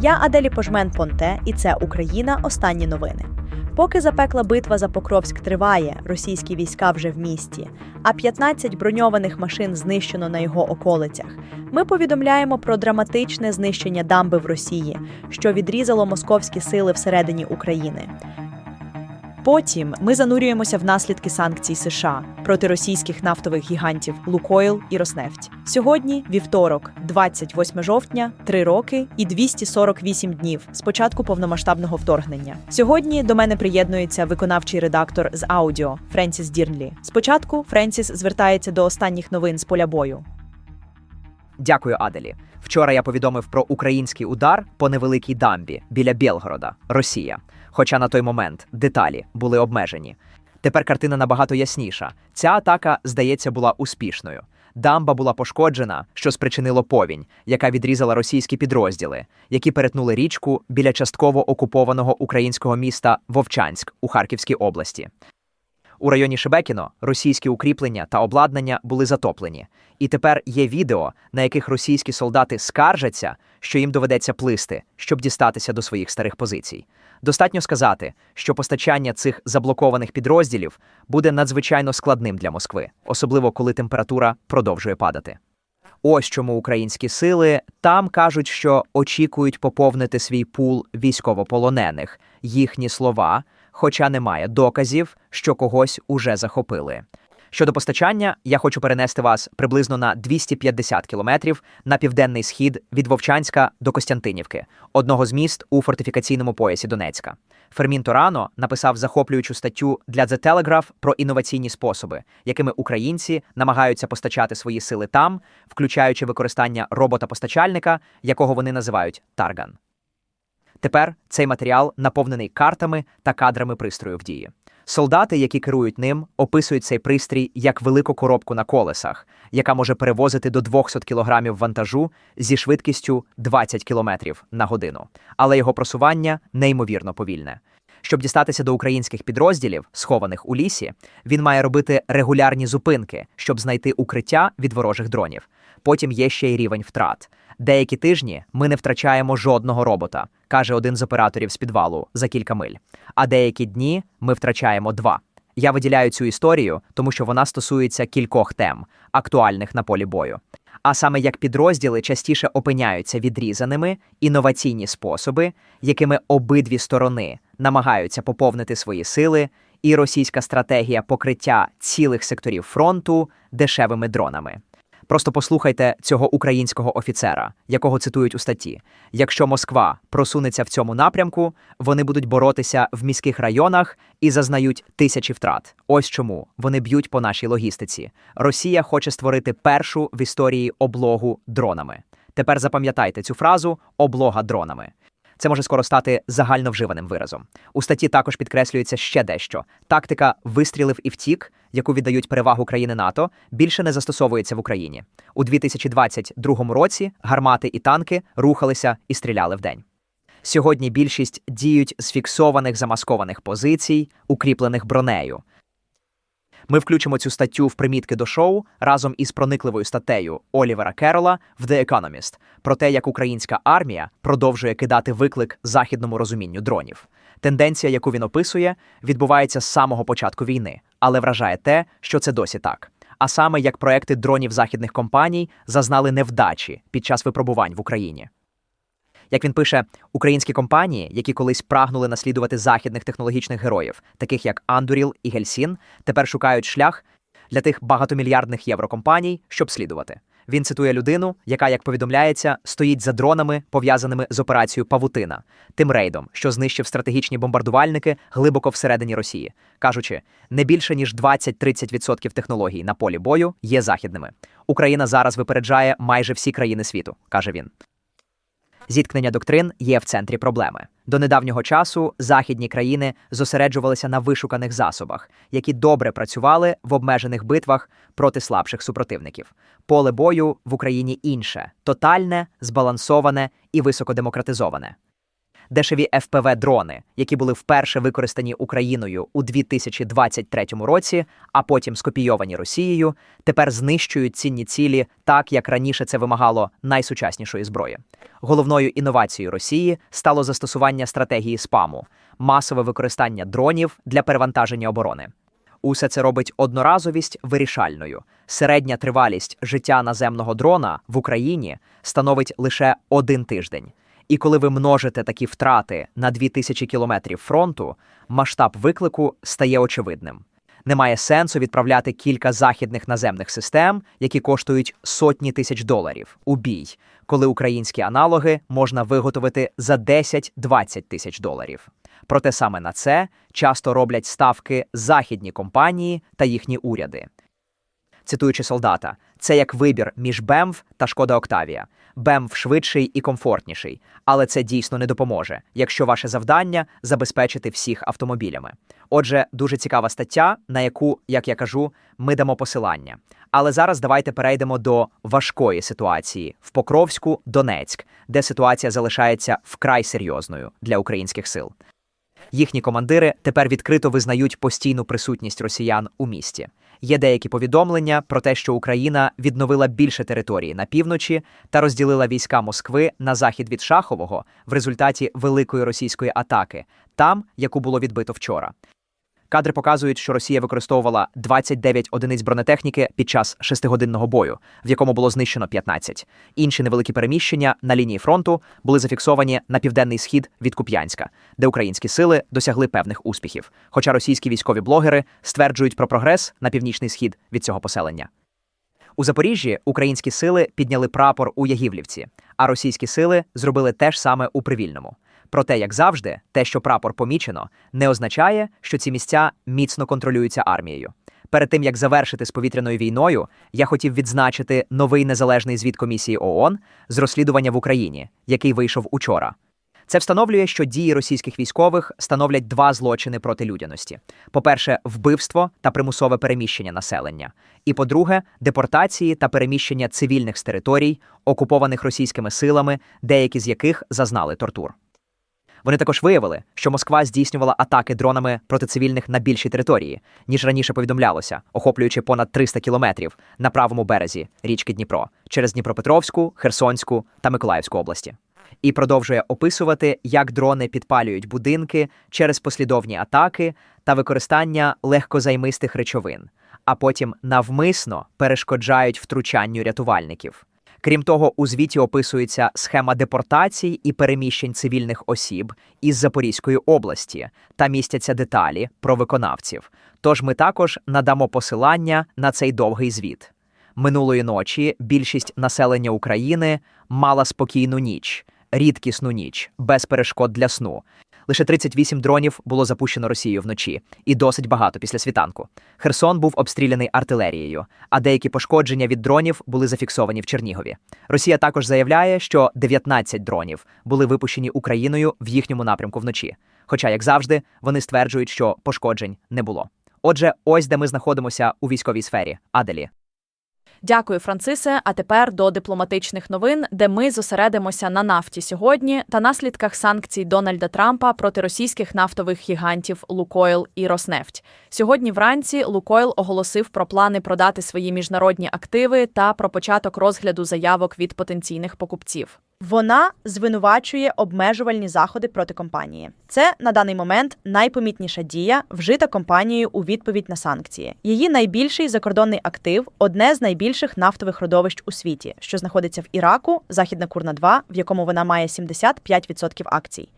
Я Аделі Пожмен Понте, і це Україна. Останні новини. Поки запекла битва за Покровськ триває, російські війська вже в місті, а 15 броньованих машин знищено на його околицях. Ми повідомляємо про драматичне знищення дамби в Росії, що відрізало московські сили всередині України. Потім ми занурюємося в наслідки санкцій США проти російських нафтових гігантів Лукойл і Роснефть. Сьогодні вівторок, 28 жовтня, 3 роки і 248 днів з початку повномасштабного вторгнення. Сьогодні до мене приєднується виконавчий редактор з аудіо Френсіс Дірнлі. Спочатку Френсіс звертається до останніх новин з поля бою. Дякую, Аделі. Вчора я повідомив про український удар по невеликій дамбі біля Білгорода, Росія. Хоча на той момент деталі були обмежені. Тепер картина набагато ясніша. Ця атака, здається, була успішною. Дамба була пошкоджена, що спричинило повінь, яка відрізала російські підрозділи, які перетнули річку біля частково окупованого українського міста Вовчанськ у Харківській області. У районі Шебекіно російські укріплення та обладнання були затоплені, і тепер є відео, на яких російські солдати скаржаться, що їм доведеться плисти, щоб дістатися до своїх старих позицій. Достатньо сказати, що постачання цих заблокованих підрозділів буде надзвичайно складним для Москви, особливо коли температура продовжує падати. Ось чому українські сили там кажуть, що очікують поповнити свій пул військовополонених. Їхні слова, хоча немає доказів, що когось уже захопили. Щодо постачання, я хочу перенести вас приблизно на 250 кілометрів на південний схід від Вовчанська до Костянтинівки, одного з міст у фортифікаційному поясі Донецька. Фермін Торано написав захоплюючу статтю для The Telegraph про інноваційні способи, якими українці намагаються постачати свої сили там, включаючи використання робота-постачальника, якого вони називають Тарган. Тепер цей матеріал наповнений картами та кадрами пристрою в дії. Солдати, які керують ним, описують цей пристрій як велику коробку на колесах, яка може перевозити до 200 кг вантажу зі швидкістю 20 км на годину. Але його просування неймовірно повільне. Щоб дістатися до українських підрозділів, схованих у лісі, він має робити регулярні зупинки, щоб знайти укриття від ворожих дронів. Потім є ще й рівень втрат. Деякі тижні ми не втрачаємо жодного робота, каже один з операторів з підвалу за кілька миль. А деякі дні ми втрачаємо два. Я виділяю цю історію, тому що вона стосується кількох тем, актуальних на полі бою. А саме як підрозділи частіше опиняються відрізаними, інноваційні способи, якими обидві сторони намагаються поповнити свої сили, і російська стратегія покриття цілих секторів фронту дешевими дронами. Просто послухайте цього українського офіцера, якого цитують у статті. Якщо Москва просунеться в цьому напрямку, вони будуть боротися в міських районах і зазнають тисячі втрат. Ось чому вони б'ють по нашій логістиці. Росія хоче створити першу в історії облогу дронами. Тепер запам'ятайте цю фразу облога дронами. Це може скоро стати загальновживаним виразом. У статті також підкреслюється ще дещо: тактика вистрілив і втік, яку віддають перевагу країни НАТО, більше не застосовується в Україні. У 2022 році гармати і танки рухалися і стріляли вдень. Сьогодні більшість діють з фіксованих замаскованих позицій, укріплених бронею. Ми включимо цю статтю в примітки до шоу разом із проникливою статтею Олівера Керола в The Economist про те, як українська армія продовжує кидати виклик західному розумінню дронів. Тенденція, яку він описує, відбувається з самого початку війни, але вражає те, що це досі так. А саме як проекти дронів західних компаній зазнали невдачі під час випробувань в Україні. Як він пише, українські компанії, які колись прагнули наслідувати західних технологічних героїв, таких як Андуріл і Гельсін, тепер шукають шлях для тих багатомільярдних єврокомпаній, щоб слідувати. Він цитує людину, яка, як повідомляється, стоїть за дронами, пов'язаними з операцією Павутина, тим рейдом, що знищив стратегічні бомбардувальники глибоко всередині Росії, кажучи, не більше ніж 20-30% технологій на полі бою є західними. Україна зараз випереджає майже всі країни світу, каже він. Зіткнення доктрин є в центрі проблеми. До недавнього часу західні країни зосереджувалися на вишуканих засобах, які добре працювали в обмежених битвах проти слабших супротивників. Поле бою в Україні інше тотальне, збалансоване і високодемократизоване. Дешеві ФПВ-дрони, які були вперше використані Україною у 2023 році, а потім скопійовані Росією, тепер знищують цінні цілі так, як раніше це вимагало найсучаснішої зброї. Головною інновацією Росії стало застосування стратегії спаму, масове використання дронів для перевантаження оборони. Усе це робить одноразовість вирішальною. Середня тривалість життя наземного дрона в Україні становить лише один тиждень. І коли ви множите такі втрати на 2000 кілометрів фронту, масштаб виклику стає очевидним. Немає сенсу відправляти кілька західних наземних систем, які коштують сотні тисяч доларів у бій, коли українські аналоги можна виготовити за 10-20 тисяч доларів. Проте саме на це часто роблять ставки західні компанії та їхні уряди. Цитуючи солдата, це як вибір між БЕМВ та Шкода Октавія. БЕМВ швидший і комфортніший, але це дійсно не допоможе, якщо ваше завдання забезпечити всіх автомобілями. Отже, дуже цікава стаття, на яку, як я кажу, ми дамо посилання. Але зараз давайте перейдемо до важкої ситуації в Покровську, Донецьк, де ситуація залишається вкрай серйозною для українських сил. Їхні командири тепер відкрито визнають постійну присутність росіян у місті. Є деякі повідомлення про те, що Україна відновила більше території на півночі та розділила війська Москви на захід від Шахового в результаті великої російської атаки, там, яку було відбито вчора. Кадри показують, що Росія використовувала 29 одиниць бронетехніки під час шестигодинного бою, в якому було знищено 15. Інші невеликі переміщення на лінії фронту були зафіксовані на південний схід від Куп'янська, де українські сили досягли певних успіхів. Хоча російські військові блогери стверджують про прогрес на північний схід від цього поселення. У Запоріжжі українські сили підняли прапор у Ягівлівці, а російські сили зробили те ж саме у Привільному. Проте, як завжди, те, що прапор помічено, не означає, що ці місця міцно контролюються армією. Перед тим як завершити з повітряною війною, я хотів відзначити новий незалежний звіт комісії ООН з розслідування в Україні, який вийшов учора. Це встановлює, що дії російських військових становлять два злочини проти людяності: по-перше, вбивство та примусове переміщення населення, і по-друге, депортації та переміщення цивільних з територій, окупованих російськими силами, деякі з яких зазнали тортур. Вони також виявили, що Москва здійснювала атаки дронами проти цивільних на більшій території, ніж раніше повідомлялося, охоплюючи понад 300 кілометрів на правому березі річки Дніпро через Дніпропетровську, Херсонську та Миколаївську області. І продовжує описувати, як дрони підпалюють будинки через послідовні атаки та використання легкозаймистих речовин, а потім навмисно перешкоджають втручанню рятувальників. Крім того, у звіті описується схема депортацій і переміщень цивільних осіб із Запорізької області та містяться деталі про виконавців. Тож ми також надамо посилання на цей довгий звіт. Минулої ночі більшість населення України мала спокійну ніч, рідкісну ніч, без перешкод для сну. Лише 38 дронів було запущено Росією вночі, і досить багато після світанку. Херсон був обстріляний артилерією, а деякі пошкодження від дронів були зафіксовані в Чернігові. Росія також заявляє, що 19 дронів були випущені Україною в їхньому напрямку вночі. Хоча, як завжди, вони стверджують, що пошкоджень не було. Отже, ось де ми знаходимося у військовій сфері. Аделі. Дякую, Францисе. А тепер до дипломатичних новин, де ми зосередимося на нафті сьогодні та наслідках санкцій Дональда Трампа проти російських нафтових гігантів Лукойл і Роснефть. Сьогодні вранці Лукойл оголосив про плани продати свої міжнародні активи та про початок розгляду заявок від потенційних покупців. Вона звинувачує обмежувальні заходи проти компанії. Це на даний момент найпомітніша дія, вжита компанією у відповідь на санкції. Її найбільший закордонний актив одне з найбільших нафтових родовищ у світі, що знаходиться в Іраку, Західна Курна 2 в якому вона має 75% акцій.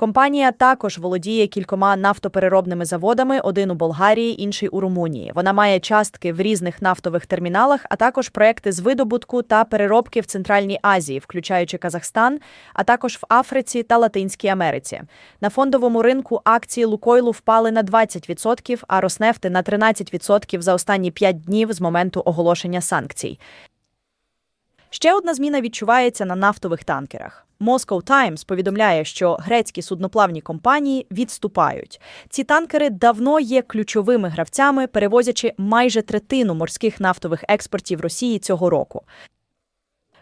Компанія також володіє кількома нафтопереробними заводами: один у Болгарії, інший у Румунії. Вона має частки в різних нафтових терміналах, а також проекти з видобутку та переробки в Центральній Азії, включаючи Казахстан, а також в Африці та Латинській Америці. На фондовому ринку акції Лукойлу впали на 20%, а Роснефти на 13% за останні 5 днів з моменту оголошення санкцій. Ще одна зміна відчувається на нафтових танкерах. Moscow Times повідомляє, що грецькі судноплавні компанії відступають. Ці танкери давно є ключовими гравцями, перевозячи майже третину морських нафтових експортів Росії цього року.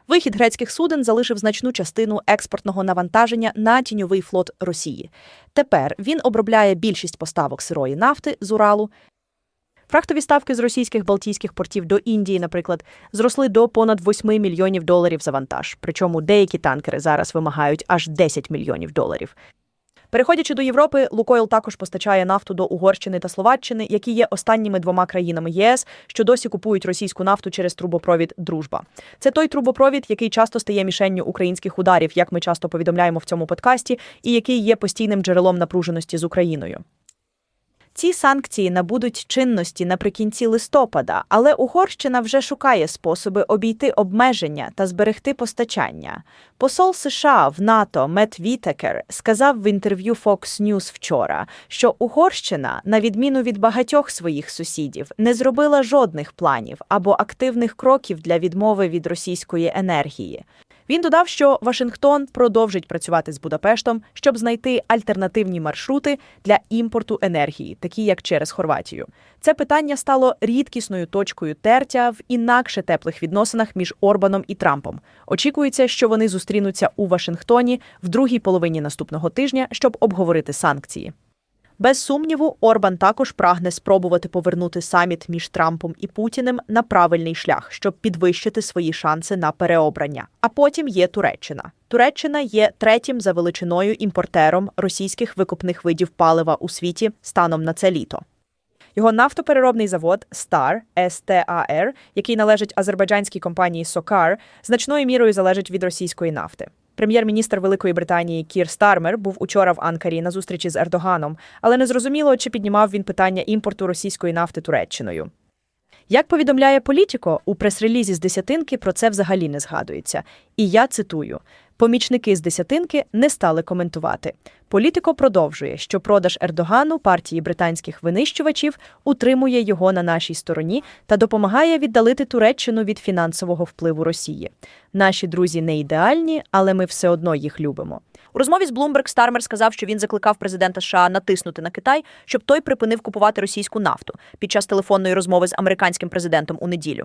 Вихід грецьких суден залишив значну частину експортного навантаження на тіньовий флот Росії. Тепер він обробляє більшість поставок сирої нафти з Уралу. Фрахтові ставки з російських балтійських портів до Індії, наприклад, зросли до понад 8 мільйонів доларів за вантаж. Причому деякі танкери зараз вимагають аж 10 мільйонів доларів. Переходячи до Європи, Лукойл також постачає нафту до Угорщини та Словаччини, які є останніми двома країнами ЄС, що досі купують російську нафту через трубопровід Дружба. Це той трубопровід, який часто стає мішенню українських ударів, як ми часто повідомляємо в цьому подкасті, і який є постійним джерелом напруженості з Україною. Ці санкції набудуть чинності наприкінці листопада, але Угорщина вже шукає способи обійти обмеження та зберегти постачання. Посол США в НАТО Мет Вітекер сказав в інтерв'ю Fox News вчора, що Угорщина, на відміну від багатьох своїх сусідів, не зробила жодних планів або активних кроків для відмови від російської енергії. Він додав, що Вашингтон продовжить працювати з Будапештом, щоб знайти альтернативні маршрути для імпорту енергії, такі як через Хорватію. Це питання стало рідкісною точкою тертя в інакше теплих відносинах між Орбаном і Трампом. Очікується, що вони зустрінуться у Вашингтоні в другій половині наступного тижня, щоб обговорити санкції. Без сумніву, Орбан також прагне спробувати повернути саміт між Трампом і Путіним на правильний шлях, щоб підвищити свої шанси на переобрання. А потім є Туреччина. Туреччина є третім за величиною імпортером російських викопних видів палива у світі станом на це літо. Його нафтопереробний завод STAR, STAR, який належить азербайджанській компанії SOCAR, значною мірою залежить від російської нафти. Прем'єр-міністр Великої Британії Кір Стармер був учора в Анкарі на зустрічі з Ердоганом, але незрозуміло, чи піднімав він питання імпорту російської нафти Туреччиною. Як повідомляє Політіко, у прес-релізі з десятинки про це взагалі не згадується. І я цитую: помічники з десятинки не стали коментувати. Політико продовжує, що продаж Ердогану партії британських винищувачів утримує його на нашій стороні та допомагає віддалити Туреччину від фінансового впливу Росії. Наші друзі не ідеальні, але ми все одно їх любимо. У розмові з Bloomberg Стармер сказав, що він закликав президента США натиснути на Китай, щоб той припинив купувати російську нафту під час телефонної розмови з американським президентом у неділю.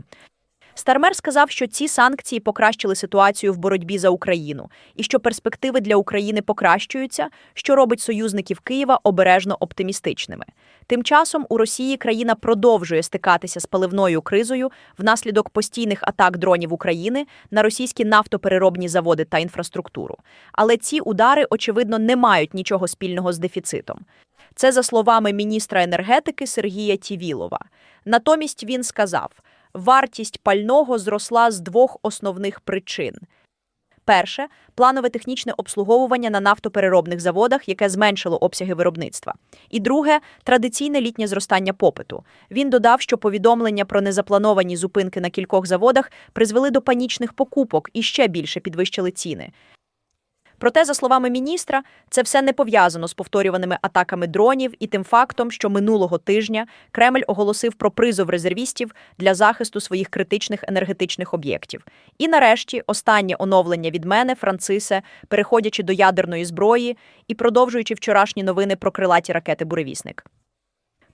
Стармер сказав, що ці санкції покращили ситуацію в боротьбі за Україну і що перспективи для України покращуються, що робить союзників Києва обережно оптимістичними. Тим часом у Росії країна продовжує стикатися з паливною кризою внаслідок постійних атак дронів України на російські нафтопереробні заводи та інфраструктуру. Але ці удари, очевидно, не мають нічого спільного з дефіцитом. Це за словами міністра енергетики Сергія Тівілова. Натомість він сказав: вартість пального зросла з двох основних причин. Перше планове технічне обслуговування на нафтопереробних заводах, яке зменшило обсяги виробництва. І друге традиційне літнє зростання попиту. Він додав, що повідомлення про незаплановані зупинки на кількох заводах призвели до панічних покупок і ще більше підвищили ціни. Проте, за словами міністра, це все не пов'язано з повторюваними атаками дронів і тим фактом, що минулого тижня Кремль оголосив про призов резервістів для захисту своїх критичних енергетичних об'єктів. І нарешті останнє оновлення від мене, Францисе, переходячи до ядерної зброї і продовжуючи вчорашні новини про крилаті ракети Буревісник.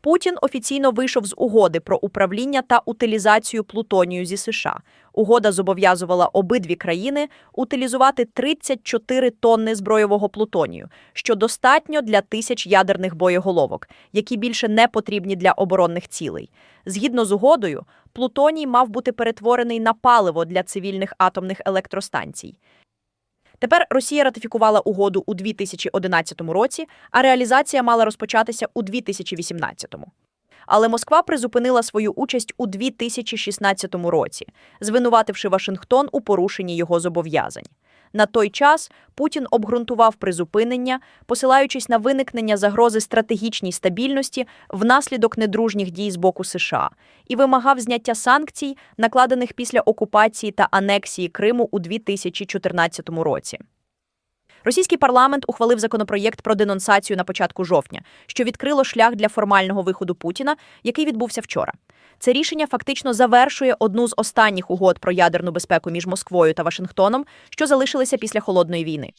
Путін офіційно вийшов з угоди про управління та утилізацію плутонію зі США. Угода зобов'язувала обидві країни утилізувати 34 тонни збройового плутонію, що достатньо для тисяч ядерних боєголовок, які більше не потрібні для оборонних цілей. Згідно з угодою, плутоній мав бути перетворений на паливо для цивільних атомних електростанцій. Тепер Росія ратифікувала угоду у 2011 році, а реалізація мала розпочатися у 2018. Але Москва призупинила свою участь у 2016 році, звинувативши Вашингтон у порушенні його зобов'язань. На той час Путін обґрунтував призупинення, посилаючись на виникнення загрози стратегічній стабільності внаслідок недружніх дій з боку США, і вимагав зняття санкцій, накладених після окупації та анексії Криму у 2014 році. Російський парламент ухвалив законопроєкт про денонсацію на початку жовтня, що відкрило шлях для формального виходу Путіна, який відбувся вчора. Це рішення фактично завершує одну з останніх угод про ядерну безпеку між Москвою та Вашингтоном, що залишилися після холодної війни.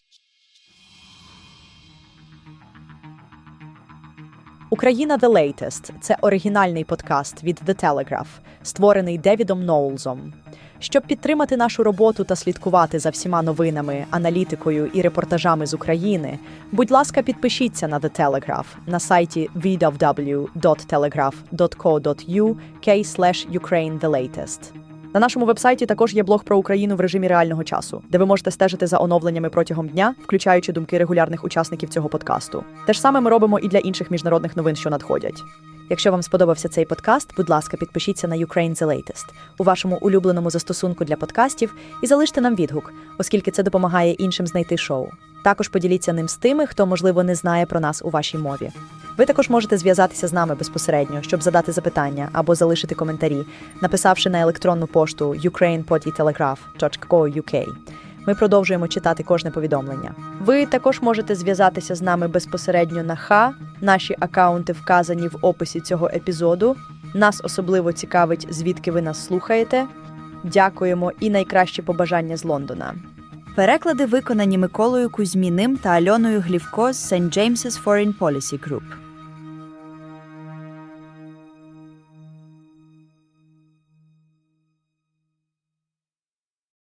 Україна The Latest – це оригінальний подкаст від The Telegraph, створений Девідом Ноулзом. Щоб підтримати нашу роботу та слідкувати за всіма новинами, аналітикою і репортажами з України, будь ласка, підпишіться на The Telegraph на сайті www.telegraph.co.uk. На нашому вебсайті також є блог про Україну в режимі реального часу, де ви можете стежити за оновленнями протягом дня, включаючи думки регулярних учасників цього подкасту. Те ж саме ми робимо і для інших міжнародних новин, що надходять. Якщо вам сподобався цей подкаст, будь ласка, підпишіться на Ukraine the Latest у вашому улюбленому застосунку для подкастів і залиште нам відгук, оскільки це допомагає іншим знайти шоу. Також поділіться ним з тими, хто, можливо, не знає про нас у вашій мові. Ви також можете зв'язатися з нами безпосередньо, щоб задати запитання або залишити коментарі, написавши на електронну пошту ukrainepodtelegraph.co.uk. Ми продовжуємо читати кожне повідомлення. Ви також можете зв'язатися з нами безпосередньо на ХА. Наші акаунти вказані в описі цього епізоду. Нас особливо цікавить, звідки ви нас слухаєте. Дякуємо і найкращі побажання з Лондона. Переклади виконані Миколою Кузьміним та Альоною Глівко з St. James's Foreign Policy Group.